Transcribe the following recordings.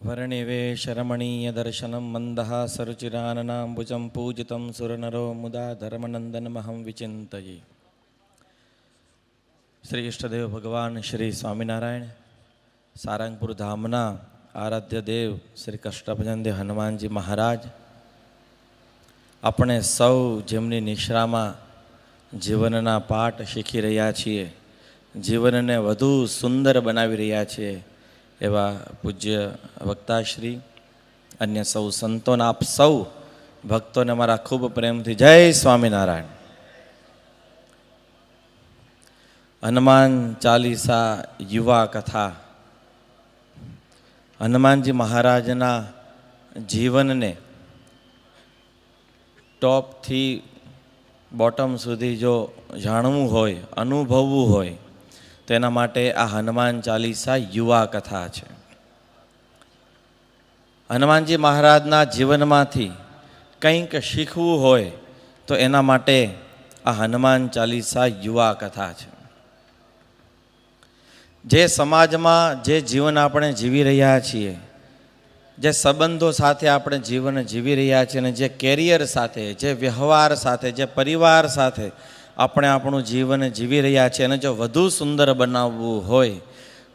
वर्णिवेशरमणीयदर्शनं मन्दहासरुचिराननाम्बुजं पूजितं सुरनरो मुदा धर्मनन्दनमहं विचिन्तये શ્રી ઇષ્ટદેવ ભગવાન શ્રી સ્વામિનારાયણ સારંગપુર ધામના આરાધ્ય દેવ શ્રી કષ્ટભજનદેવ હનુમાનજી મહારાજ આપણે સૌ જેમની નિશ્રામાં જીવનના પાઠ શીખી રહ્યા છીએ જીવનને વધુ સુંદર બનાવી રહ્યા છીએ એવા પૂજ્ય વક્તાશ્રી, અન્ય સૌ સંતોના આપ સૌ ભક્તોને મારા ખૂબ પ્રેમથી જય સ્વામિનારાયણ. હનુમાન ચાલીસા યુવા કથા. હનુમાનજી મહારાજના જીવનને ટોપથી બોટમ સુધી જો જાણવું હોય, અનુભવવું હોય તો માટે આ હનુમાન ચાલીસા યુવા કથા છે. હનુમાનજી મહારાજના જીવનમાંથી કંઈક શીખવું હોય તો એના માટે આ હનુમાન ચાલીસા યુવા કથા છે. જે સમાજમાં જે જીવન આપણે જીવી રહ્યા છીએ, જે સંબંધો સાથે આપણે જીવન જીવી રહ્યા છીએ અને જે કેરિયર સાથે, જે વ્યવહાર સાથે, જે પરિવાર સાથે આપણે આપણું જીવન જીવી રહ્યા છીએ અને જો વધુ સુંદર બનાવવું હોય,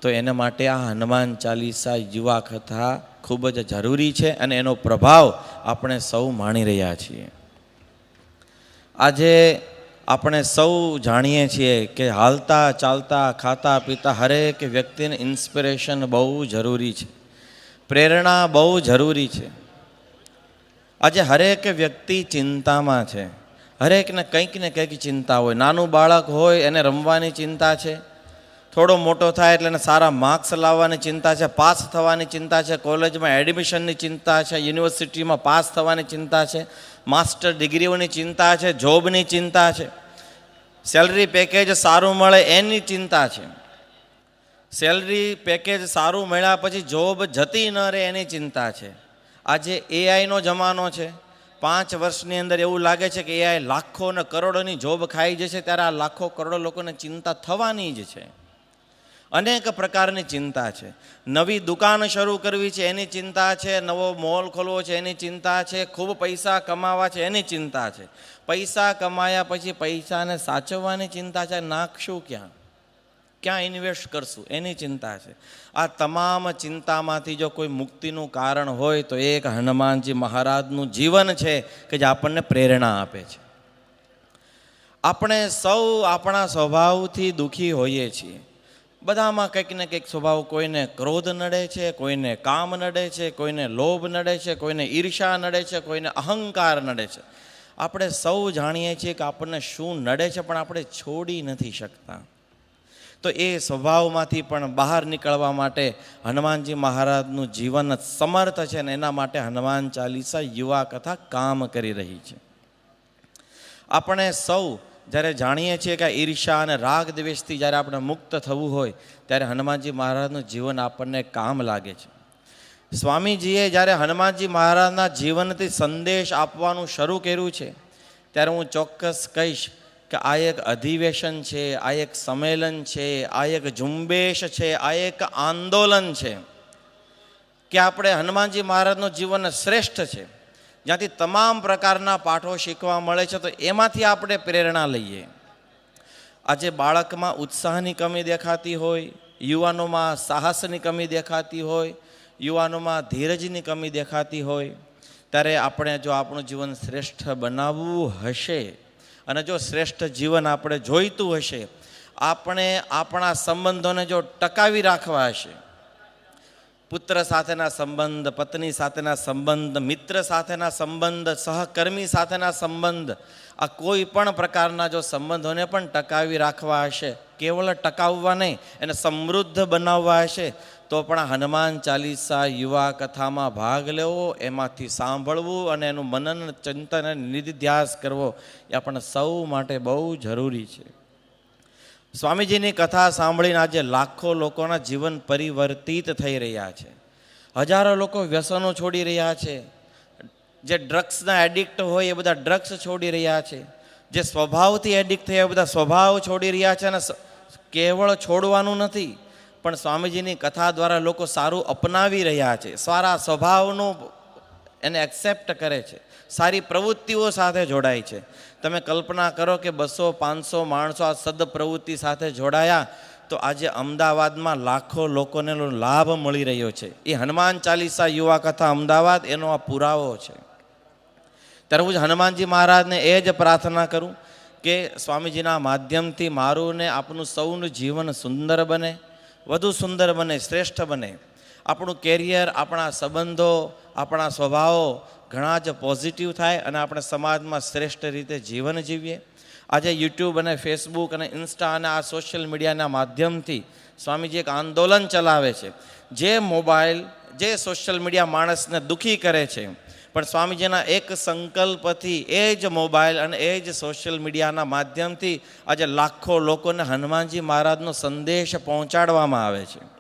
તો એને માટે આ હનુમાન ચાલીસા યુવા કથા ખૂબ જ જરૂરી છે અને એનો પ્રભાવ આપણે સૌ માણી રહ્યા છીએ. આજે આપણે સૌ જાણીએ છીએ કે હાલતા, ચાલતા, ખાતા, પીતા હરેક વ્યક્તિને ઇન્સ્પિરેશન બહુ જરૂરી છે. પ્રેરણા બહુ જરૂરી છે. આજે હરેક વ્યક્તિ ચિંતામાં છે. હરેકને કંઈક ને કંઈક ચિંતા હોય. નાનું બાળક હોય એને રમવાની ચિંતા છે. થોડો મોટો થાય એટલે એને સારા માર્ક્સ લાવવાની ચિંતા છે, પાસ થવાની ચિંતા છે, કોલેજમાં એડમિશનની ચિંતા છે, યુનિવર્સિટીમાં પાસ થવાની ચિંતા છે, માસ્ટર ડિગ્રીઓની ચિંતા છે, જોબની ચિંતા છે. સેલરી પેકેજ સારું મળે એની ચિંતા છે. સેલરી પેકેજ સારું મળ્યા પછી જોબ જતી ન રહે એની ચિંતા છે. આજે એઆઈનો જમાનો છે. પાંચ વર્ષની અંદર એવું લાગે છે કે એઆઈ લાખો ને કરોડોની જોબ ખાઈ જશે ત્યારે આ લાખો કરોડો લોકોને ચિંતા થવાની જ છે. અનેક પ્રકારની ચિંતા છે. નવી દુકાન શરૂ કરવી છે એની ચિંતા છે, નવો મોલ ખોલવો છે એની ચિંતા છે, ખૂબ પૈસા કમાવા છે એની ચિંતા છે. પૈસા કમાયા પછી પૈસાને સાચવવાની ચિંતા છે, નાખશું ક્યાં? ક્યાં ઇન્વેસ્ટ કરશું? એની ચિંતા છે. આ તમામ ચિંતામાંથી જો કોઈ મુક્તિનું કારણ હોય તો એક હનુમાનજી મહારાજનું જીવન છે કે જે આપણને પ્રેરણા આપે છે. આપણે સૌ આપણા સ્વભાવથી દુઃખી હોઈએ છીએ. બધામાં કંઈક ને કંઈક સ્વભાવ કોઈને ક્રોધ નડે છે, કોઈને કામ નડે છે, કોઈને લોભ નડે છે, કોઈને ઈર્ષા નડે છે, કોઈને અહંકાર નડે છે. આપણે સૌ જાણીએ છીએ કે આપણને શું નડે છે, પણ આપણે છોડી નથી શકતા. તો એ સ્વભાવમાંથી પણ બહાર નીકળવા માટે હનુમાનજી મહારાજનું જીવન સમર્થ છે ને એના માટે હનુમાન ચાલીસા યુવા કથા કામ કરી રહી છે. આપણે સૌ જ્યારે જાણીએ છીએ કે ઈર્ષા અને રાગ દ્વેષથી જ્યારે આપણે મુક્ત થવું હોય, ત્યારે હનુમાનજી મહારાજનું જીવન આપણને કામ લાગે છે. સ્વામીજીએ જ્યારે હનુમાનજી મહારાજના જીવનથી સંદેશ આપવાનું શરૂ કર્યું છે, ત્યારે હું ચોક્કસ કહીશ કે આ એક અધિવેશન છે, આ એક સંમેલન છે, આ એક ઝુંબેશ છે, આ એક આંદોલન છે. કે આપણે હનુમાનજી મહારાજનું જીવન શ્રેષ્ઠ છે. જ્યાંથી તમામ પ્રકારના પાઠો શીખવા મળે છે, તો એમાંથી આપણે પ્રેરણા લઈએ. આજે બાળકમાં ઉત્સાહની કમી દેખાતી હોય, યુવાનોમાં સાહસની કમી દેખાતી હોય, યુવાનોમાં ધીરજની કમી દેખાતી હોય, ત્યારે આપણે જો આપણું જીવન શ્રેષ્ઠ બનાવવું હશે અને જો શ્રેષ્ઠ જીવન આપણે જોઈતું હશે, આપણે આપણા સંબંધોને જો ટકાવી રાખવા હશે, પુત્ર સાથેના સંબંધ, પત્ની સાથેના સંબંધ, મિત્ર સાથેના સંબંધ, સહકર્મી સાથેના સંબંધ, આ કોઈ પણ પ્રકારના જો સંબંધોને પણ ટકાવી રાખવા હશે કેવળ ટકાવવા નહીં, એને સમૃદ્ધ બનાવવા હશે તો પણ હનુમાન ચાલીસા યુવા કથામાં ભાગ લેવો, એમાંથી સાંભળવું અને એનું મનન, ચિંતન અને નિધિધ્યાસ કરવો એ આપણને સૌ માટે બહુ જરૂરી છે. સ્વામીજીની કથા સાંભળીને આજે લાખો લોકોના જીવન પરિવર્તિત થઈ રહ્યા છે. હજારો લોકો વ્યસનો છોડી રહ્યા છે. જે ડ્રગ્સના એડિક્ટ હોય એ બધા ડ્રગ્સ છોડી રહ્યા છે. જે સ્વભાવથી એડિક્ટ થયા બધા સ્વભાવ છોડી રહ્યા છે અને કેવળ છોડવાનું નથી, પણ સ્વામીજીની કથા દ્વારા લોકો સારું અપનાવી રહ્યા છે. સારા સ્વભાવનું એને એક્સેપ્ટ કરે છે. સારી પ્રવૃત્તિઓ સાથે જોડાય છે. તમે કલ્પના કરો કે બસો, પાંચસો માણસો આ સદ પ્રવૃત્તિ સાથે જોડાયા, તો આજે અમદાવાદમાં લાખો લોકોને લાભ મળી રહ્યો છે. એ હનુમાન ચાલીસા યુવા કથા અમદાવાદ, એનો આ પુરાવો છે. ત્યારે હું જ હનુમાનજી મહારાજને એ જ પ્રાર્થના કરું કે સ્વામીજીના માધ્યમથી મારું ને આપનું સૌનું જીવન સુંદર બને, વધુ સુંદર બને, શ્રેષ્ઠ બને. આપણું કેરિયર આપણા સંબંધો, આપણા સ્વભાવો ઘણા જ પોઝિટિવ થાય અને આપણે સમાજમાં શ્રેષ્ઠ રીતે જીવન જીવીએ. આજે યુટ્યુબ અને ફેસબુક અને ઇન્સ્ટા અને આ સોશિયલ મીડિયાના માધ્યમથી સ્વામીજી એક આંદોલન ચલાવે છે. જે મોબાઈલ જે સોશિયલ મીડિયા માણસને દુઃખી કરે છે પણ સ્વામીજીના એક સંકલ્પથી એ જ મોબાઈલ અને એ જ સોશિયલ મીડિયાના માધ્યમથી આજે લાખો લોકોને હનુમાનજી મહારાજનો સંદેશ પહોંચાડવામાં આવે છે.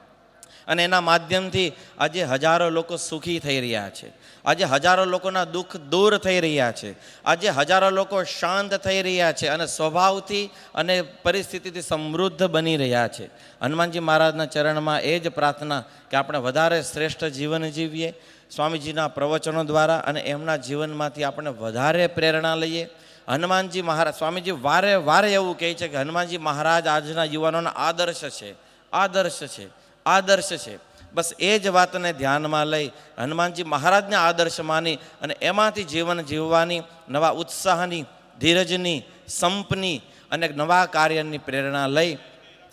અને એના માધ્યમથી આજે હજારો લોકો સુખી થઈ રહ્યા છે. આજે હજારો લોકોના દુઃખ દૂર થઈ રહ્યા છે. આજે હજારો લોકો શાંત થઈ રહ્યા છે અને સ્વભાવથી અને પરિસ્થિતિથી સમૃદ્ધ બની રહ્યા છે. હનુમાનજી મહારાજના ચરણમાં એ જ પ્રાર્થના કે આપણે વધારે શ્રેષ્ઠ જીવન જીવીએ સ્વામીજીના પ્રવચનો દ્વારા અને એમના જીવનમાંથી આપણે વધારે પ્રેરણા લઈએ. હનુમાનજી મહારાજ સ્વામીજી વારે વારે એવું કહે છે કે હનુમાનજી મહારાજ આજના યુવાનોના આદર્શ છે આદર્શ છે આદર્શ છે. બસ એ જ વાતને ધ્યાનમાં લઈ હનુમાનજી મહારાજને આદર્શ માની અને એમાંથી જીવન જીવવાની, નવા ઉત્સાહની, ધીરજની, સંપની અને નવા કાર્યની પ્રેરણા લઈ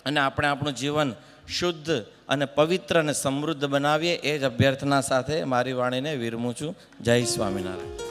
અને આપણે આપણું જીવન શુદ્ધ અને પવિત્ર અને સમૃદ્ધ બનાવીએ એ જ અભ્યર્થના સાથે મારી વાણીને વિરમું છું. જય સ્વામિનારાયણ.